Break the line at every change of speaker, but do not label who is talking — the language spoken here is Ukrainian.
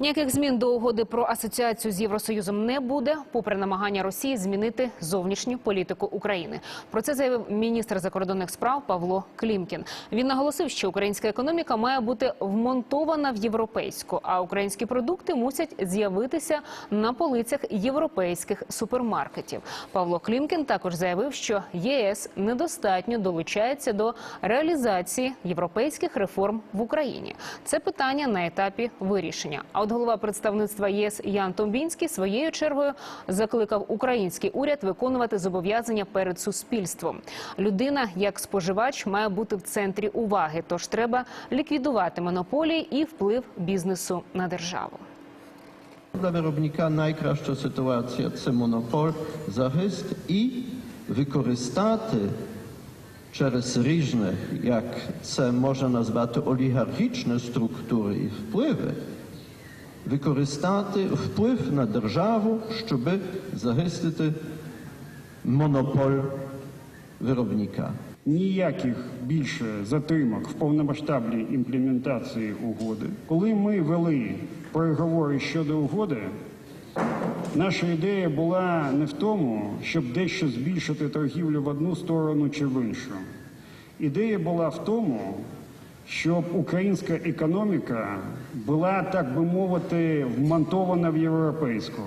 Ніяких змін до угоди про асоціацію з Євросоюзом не буде, попри намагання Росії змінити зовнішню політику України. Про це заявив міністр закордонних справ Павло Клімкін. Він наголосив, що українська економіка має бути вмонтована в європейську, а українські продукти мусять з'явитися на полицях європейських супермаркетів. Павло Клімкін також заявив, що ЄС недостатньо долучається до реалізації європейських реформ в Україні. Це питання на етапі вирішення. А от голова представництва ЄС Ян Томбінський своєю чергою закликав український уряд виконувати зобов'язання перед суспільством. Людина як споживач має бути в центрі уваги, тож треба ліквідувати монополії і вплив бізнесу на державу.
Dla wyrobnika najkrаща ситуація це монопол, захист і використати через різні, як це можна назвати, олігархічні структури і впливи, використати вплив на державу, щоб захистити монополь виробника.
Ніяких більше затримок в повномасштабній імплементації угоди. Коли ми вели переговори щодо угоди, наша ідея була не в тому, щоб дещо збільшити торгівлю в одну сторону чи в іншу. Ідея була в тому, щоб українська економіка була, так би мовити, вмонтована в європейську.